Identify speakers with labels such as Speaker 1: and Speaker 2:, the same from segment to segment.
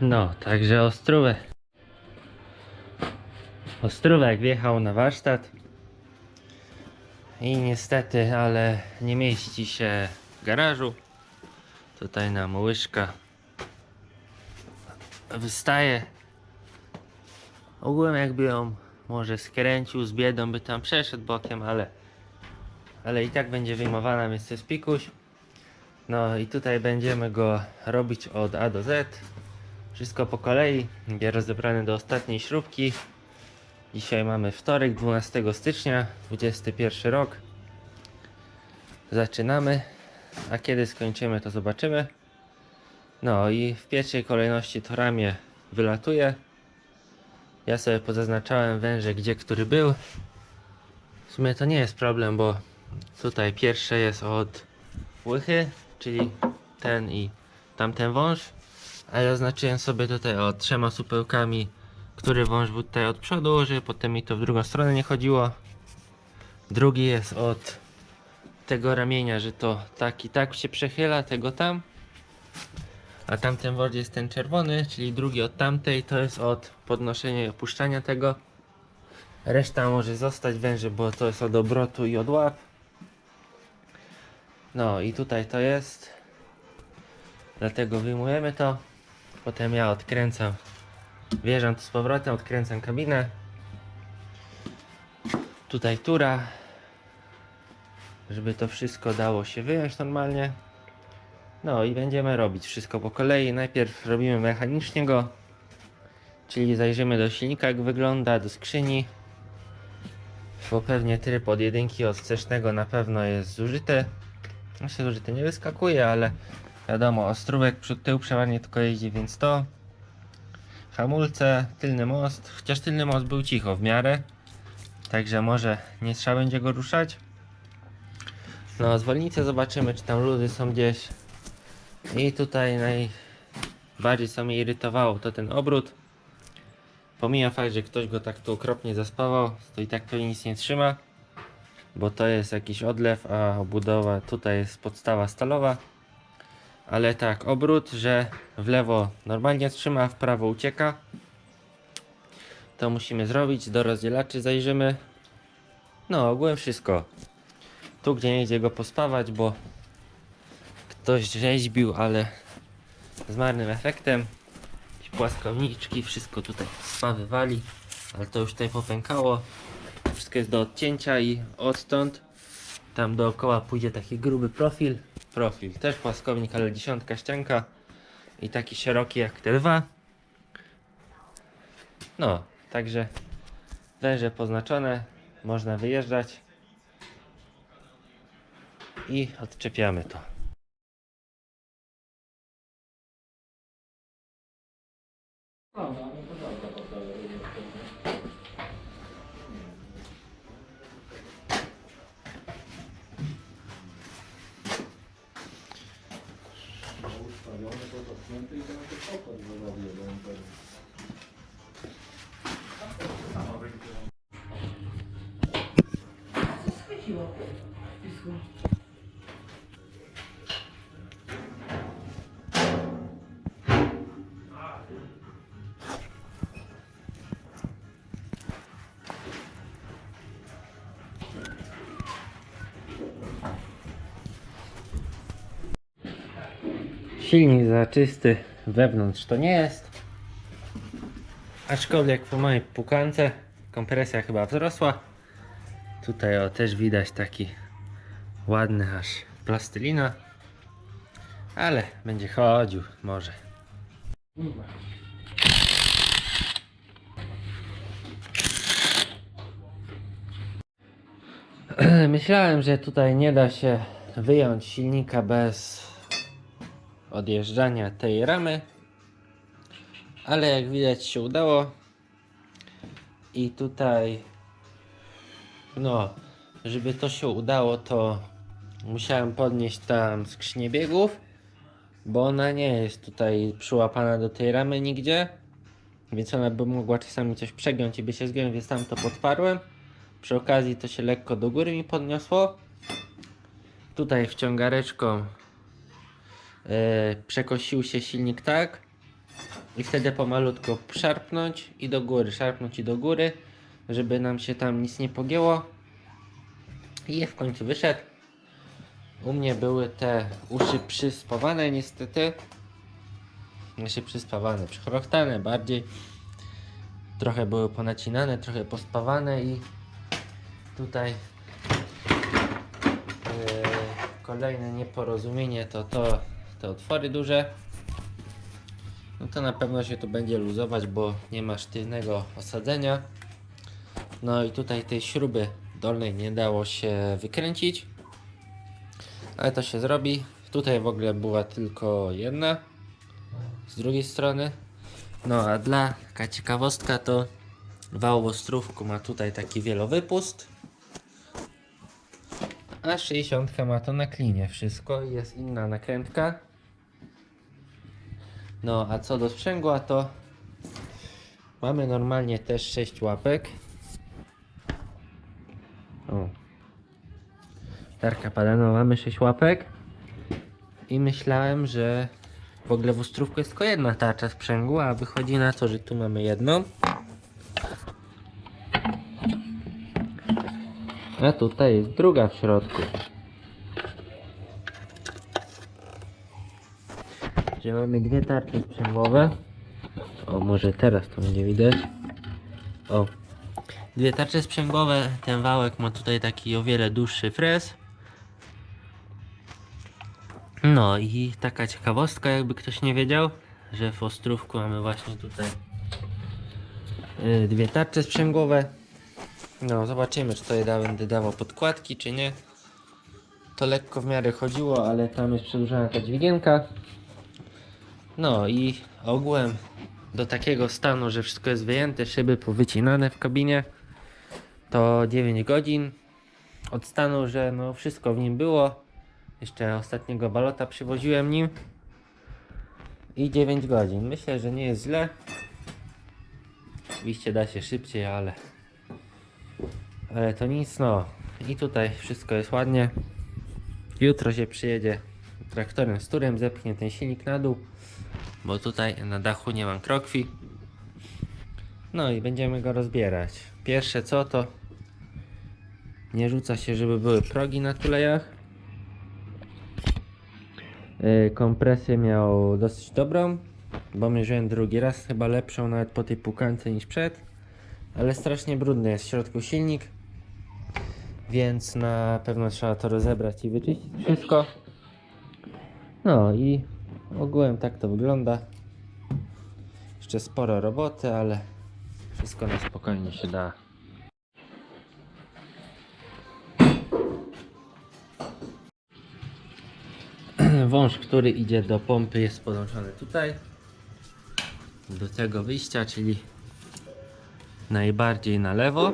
Speaker 1: No, także Ostrówek. Ostrówek wjechał na warsztat. I niestety, ale nie mieści się w garażu. Tutaj nam łyżka wystaje. Ogółem jakby ją może skręcił z biedą, by tam przeszedł bokiem, ale ale i tak będzie wyjmowana, więc to jest pikuś. No i tutaj będziemy go robić od A do Z. Wszystko po kolei, będzie rozebrane do ostatniej śrubki. Dzisiaj mamy wtorek, 12 stycznia, 21 rok. Zaczynamy, a kiedy skończymy to zobaczymy. No i w pierwszej kolejności to ramię wylatuje. Ja sobie pozaznaczałem węże, gdzie który był. W sumie to nie jest problem, bo tutaj pierwsze jest od łychy, czyli ten i tamten wąż. A ja zaznaczyłem sobie tutaj o trzema supełkami, który wąż był tutaj od przodu, żeby potem mi to w drugą stronę nie chodziło. Drugi jest od tego ramienia, że to tak i tak się przechyla, tego tam. A tamten wąż jest ten czerwony, czyli drugi od tamtej, to jest od podnoszenia i opuszczania tego. Reszta może zostać węży, bo to jest od obrotu i od łap. No i tutaj to jest. Dlatego wyjmujemy to. Potem ja odkręcam. Wjeżdżam tu z powrotem, odkręcam kabinę. Tutaj tura. Żeby to wszystko dało się wyjąć normalnie. No i będziemy robić wszystko po kolei. Najpierw robimy mechanicznie go. Czyli zajrzymy do silnika jak wygląda, do skrzyni. Bo pewnie tryb od jedynki od na pewno jest zużyty. Znaczy zużyty nie wyskakuje, ale wiadomo, ostrówek przód tył przeważnie tylko jeździ, więc to. Hamulce, tylny most, chociaż tylny most był cicho w miarę. Także może nie trzeba będzie go ruszać. No, zwolnicę zobaczymy, czy tam luzy są gdzieś. I tutaj najbardziej co mnie irytowało to ten obrót. Pomijam fakt, że ktoś go tak tu okropnie zaspawał, to i tak pewnie nic nie trzyma. Bo to jest jakiś odlew, a obudowa tutaj jest podstawa stalowa. Ale tak, obrót, że w lewo normalnie trzyma, w prawo ucieka. To musimy zrobić, do rozdzielaczy zajrzymy. No, ogółem wszystko. Tu gdzie nie idzie go pospawać, bo ktoś rzeźbił, ale z marnym efektem. Płaskowniczki, wszystko tutaj spawywali, ale to już tutaj popękało. Wszystko jest do odcięcia i odtąd tam dookoła pójdzie taki gruby profil. Profil, też płaskownik, ale dziesiątka ścianka i taki szeroki jak te dwa. No, także węże poznaczone, można wyjeżdżać i odczepiamy to. święty i tam to pokój wyrobił. Silnik za czysty wewnątrz to nie jest. Aczkolwiek po mojej pukance kompresja chyba wzrosła. Tutaj o, też widać taki ładny aż plastelina. Ale będzie chodził może. Myślałem, że tutaj nie da się wyjąć silnika bez odjeżdżania tej ramy. Ale jak widać się udało. I tutaj no, żeby to się udało, to musiałem podnieść tam skrzynię biegów, bo ona nie jest tutaj przyłapana do tej ramy nigdzie, więc ona by mogła czasami coś przegiąć i by się zgiąć, więc tam to podparłem. Przy okazji to się lekko do góry mi podniosło. Tutaj wciągareczką przekosił się silnik tak, I wtedy pomalutko szarpnąć i do góry, szarpnąć i do góry, żeby nam się tam nic nie pogięło. I w końcu wyszedł. U mnie były te uszy przyspawane niestety. Znaczy przyspawane, przychrochtane bardziej. Trochę były ponacinane, trochę pospawane i tutaj yy, kolejne nieporozumienie to to te otwory duże. No to na pewno się tu będzie luzować, bo nie ma sztywnego osadzenia. No i tutaj tej śruby dolnej nie dało się wykręcić. Ale to się zrobi. Tutaj w ogóle była tylko jedna. Z drugiej strony. No a dla taka ciekawostka to wał ostrówku ma tutaj taki wielowypust. A 60 ma to na klinie wszystko jest inna nakrętka. No a co do sprzęgła to mamy normalnie też 6 łapek. O. Tarka pada, no mamy 6 łapek. I myślałem, że w ogóle w ostrówku jest tylko jedna tarcza sprzęgła, a wychodzi na to, że tu mamy jedną. A tutaj jest druga w środku. Mamy dwie tarcze sprzęgłowe. O, może teraz to będzie widać. O. Dwie tarcze sprzęgłowe. Ten wałek ma tutaj taki o wiele dłuższy fres. No i taka ciekawostka, jakby ktoś nie wiedział, że w Ostrówku mamy właśnie tutaj y, dwie tarcze sprzęgłowe. No, zobaczymy, czy to da, będę dawał podkładki, czy nie. To lekko w miarę chodziło, ale tam jest przedłużona ta dźwigienka. No i ogółem do takiego stanu, że wszystko jest wyjęte, szyby powycinane w kabinie, to 9 godzin. Od stanu, że no wszystko w nim było. Jeszcze ostatniego balota przywoziłem nim. I 9 godzin. Myślę, że nie jest źle. Oczywiście da się szybciej, ale ale to nic, no. I tutaj wszystko jest ładnie. Jutro się przyjedzie traktorem z turem, zepchnie ten silnik na dół, bo tutaj na dachu nie mam krokwi. No i będziemy go rozbierać. Pierwsze co to nie rzuca się, żeby były progi na tulejach. Yy, Kompresję miał dosyć dobrą, bo mierzyłem drugi raz, chyba lepszą nawet po tej pukance niż przed. Ale strasznie brudny jest w środku silnik, więc na pewno trzeba to rozebrać i wyczyścić wszystko. No i ogółem tak to wygląda. Jeszcze sporo roboty, ale wszystko na spokojnie się da. Wąż, który idzie do pompy jest podłączony tutaj do tego wyjścia, czyli najbardziej na lewo.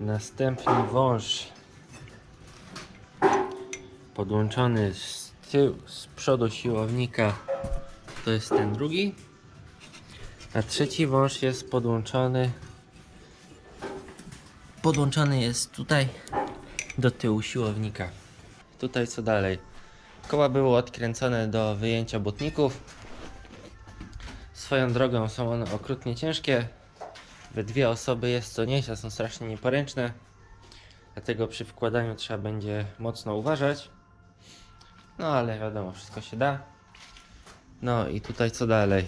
Speaker 1: Następny wąż podłączony z tyłu, z przodu siłownika to jest ten drugi. A trzeci wąż jest podłączony podłączony jest tutaj do tyłu siłownika. Tutaj co dalej? Koła były odkręcone do wyjęcia butników. Swoją drogą są one okrutnie ciężkie. We dwie osoby jest to nieźle, są strasznie nieporęczne. Dlatego przy wkładaniu trzeba będzie mocno uważać. No ale wiadomo, wszystko się da. No i tutaj co dalej?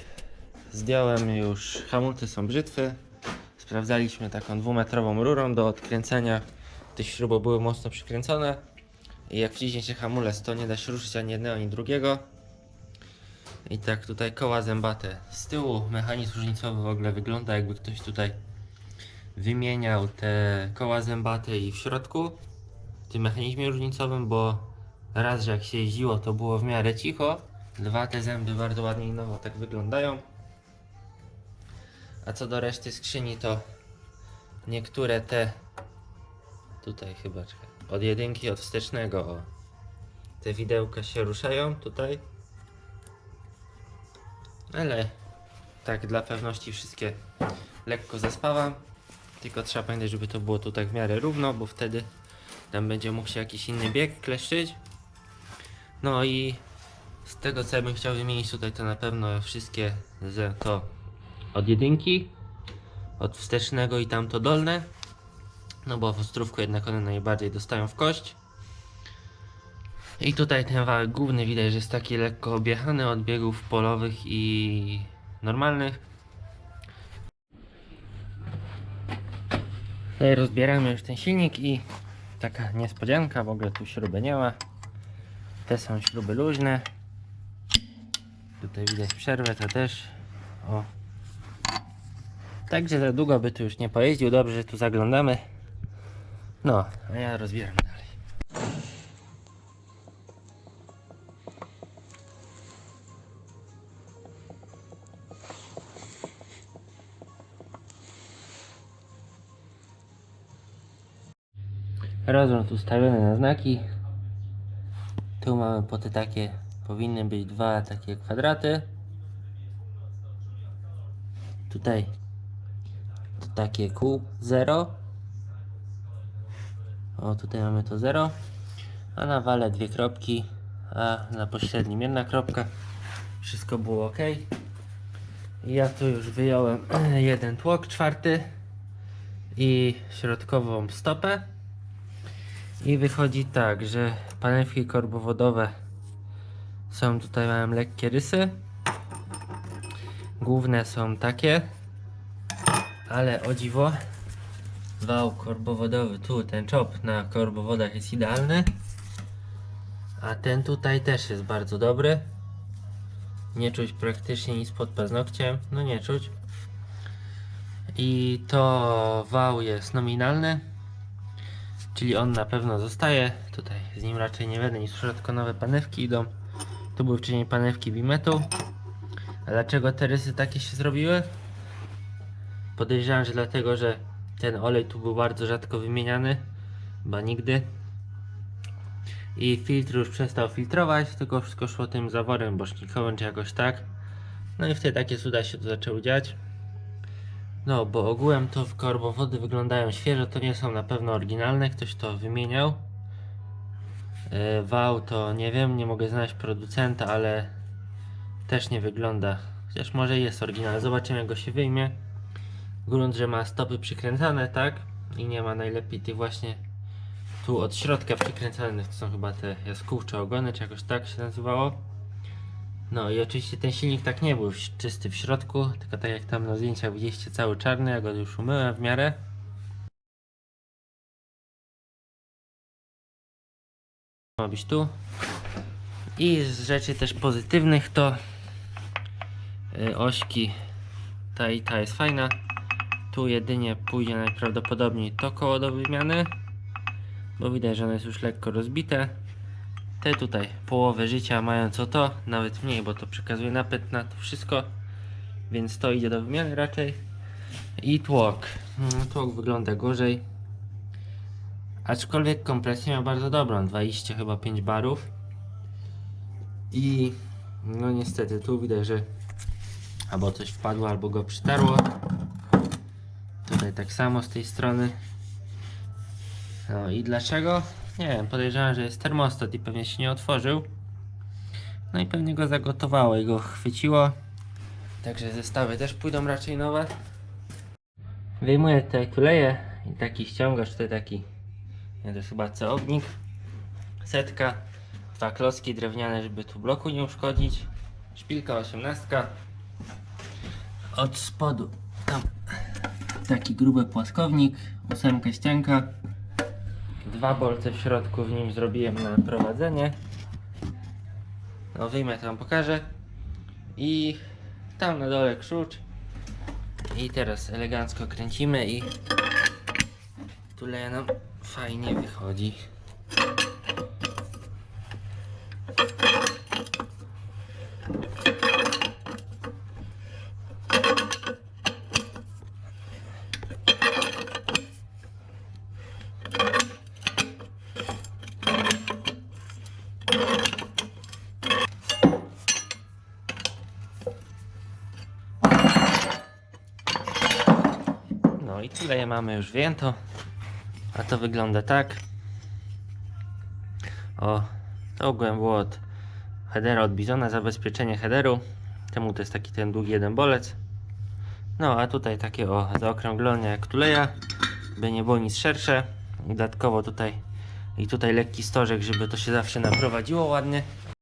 Speaker 1: Zdjąłem już, hamulce są brzytwy. Sprawdzaliśmy taką dwumetrową rurą do odkręcenia. Te śruby były mocno przykręcone. I jak wciśniecie hamulec, to nie da się ruszyć ani jednego, ani drugiego. I tak tutaj koła zębate z tyłu. Mechanizm różnicowy w ogóle wygląda jakby ktoś tutaj wymieniał te koła zębate i w środku w tym mechanizmie różnicowym, bo raz, że jak się jeździło to było w miarę cicho, dwa te zęby bardzo ładnie i nowo tak wyglądają. A co do reszty skrzyni to niektóre te tutaj chyba czekaj, od jedynki od wstecznego o te widełka się ruszają tutaj ale tak dla pewności wszystkie lekko zespawam. Tylko trzeba pamiętać, żeby to było tu tak w miarę równo, bo wtedy tam będzie mógł się jakiś inny bieg kleszczyć. No i Z tego co ja bym chciał wymienić tutaj to na pewno wszystkie z to od jedynki, od wstecznego i tamto dolne. No bo w ostrówku jednak one najbardziej dostają w kość. I tutaj ten wałek główny widać, że jest taki lekko objechany od biegów polowych i normalnych. Tutaj rozbieramy już ten silnik i taka niespodzianka, w ogóle tu śruby nie ma. Te są śruby luźne. Tutaj widać przerwę, to też. O. Także za długo by tu już nie pojeździł, dobrze, że tu zaglądamy. No, a ja rozbieram dalej. Rozrząd ustawiony na znaki. Tu mamy po te takie, powinny być dwa takie kwadraty. Tutaj to takie kół 0. O, tutaj mamy to 0. A na wale dwie kropki, a na pośrednim jedna kropka. Wszystko było ok. Ja tu już wyjąłem jeden tłok czwarty i środkową stopę. I wychodzi tak, że panewki korbowodowe są tutaj mają lekkie rysy. Główne są takie, ale o dziwo wał korbowodowy, tu ten czop na korbowodach jest idealny. A ten tutaj też jest bardzo dobry. Nie czuć praktycznie nic pod paznokciem, no nie czuć. I to wał jest nominalny. Czyli on na pewno zostaje. Tutaj z nim raczej nie będę nic tylko nowe panewki idą. Tu były wcześniej panewki bimetu. A dlaczego te rysy takie się zrobiły? Podejrzewam, że dlatego, że ten olej tu był bardzo rzadko wymieniany. Chyba nigdy. I filtr już przestał filtrować, tylko wszystko szło tym zaworem bocznikowym czy jakoś tak. No i wtedy takie cuda się tu zaczęły dziać. No, bo ogółem to korbowody wyglądają świeżo, to nie są na pewno oryginalne, ktoś to wymieniał. E, Wał to nie wiem, nie mogę znaleźć producenta, ale też nie wygląda. Chociaż może jest oryginalny, zobaczymy jak go się wyjmie. Grunt, że ma stopy przykręcane, tak? I nie ma najlepiej tych właśnie tu od środka przykręcanych, to są chyba te jaskółcze ogony, czy jakoś tak się nazywało. No i oczywiście ten silnik tak nie był czysty w środku, tylko tak jak tam na zdjęciach widzieliście cały czarny, ja go już umyłem w miarę. Ma być tu. I z rzeczy też pozytywnych to y, ośki ta i ta jest fajna. Tu jedynie pójdzie najprawdopodobniej to koło do wymiany, bo widać, że ono jest już lekko rozbite. Te tutaj połowę życia mają co to, nawet mniej, bo to przekazuje napęd na to wszystko, więc to idzie do wymiany raczej. I tłok. Mm, Tłok wygląda gorzej. Aczkolwiek kompresję miał bardzo dobrą, 20 chyba 5 barów. I no niestety tu widać, że albo coś wpadło, albo go przytarło. Tutaj tak samo z tej strony. No i dlaczego? Nie wiem, podejrzewam, że jest termostat i pewnie się nie otworzył. No i pewnie go zagotowało i go chwyciło. Także zestawy też pójdą raczej nowe. Wyjmuję tutaj tuleję i taki ściągacz, tutaj taki, nie to chyba ceownik. Setka, dwa klocki drewniane, żeby tu bloku nie uszkodzić. Szpilka 18. Od spodu tam taki gruby płaskownik, ósemka ścianka. Dwa bolce w środku w nim zrobiłem na prowadzenie. No wyjmę to wam pokażę. I tam na dole krzucz. I teraz elegancko kręcimy i tuleja nam fajnie wychodzi. No i tyle mamy już wyjęto. A to wygląda tak. O, to ogółem było od headera od Bizona, zabezpieczenie headeru. Temu to jest taki ten długi jeden bolec. No a tutaj takie o zaokrąglone jak tuleja, by nie było nic szersze. Dodatkowo tutaj i tutaj lekki stożek, żeby to się zawsze naprowadziło ładnie.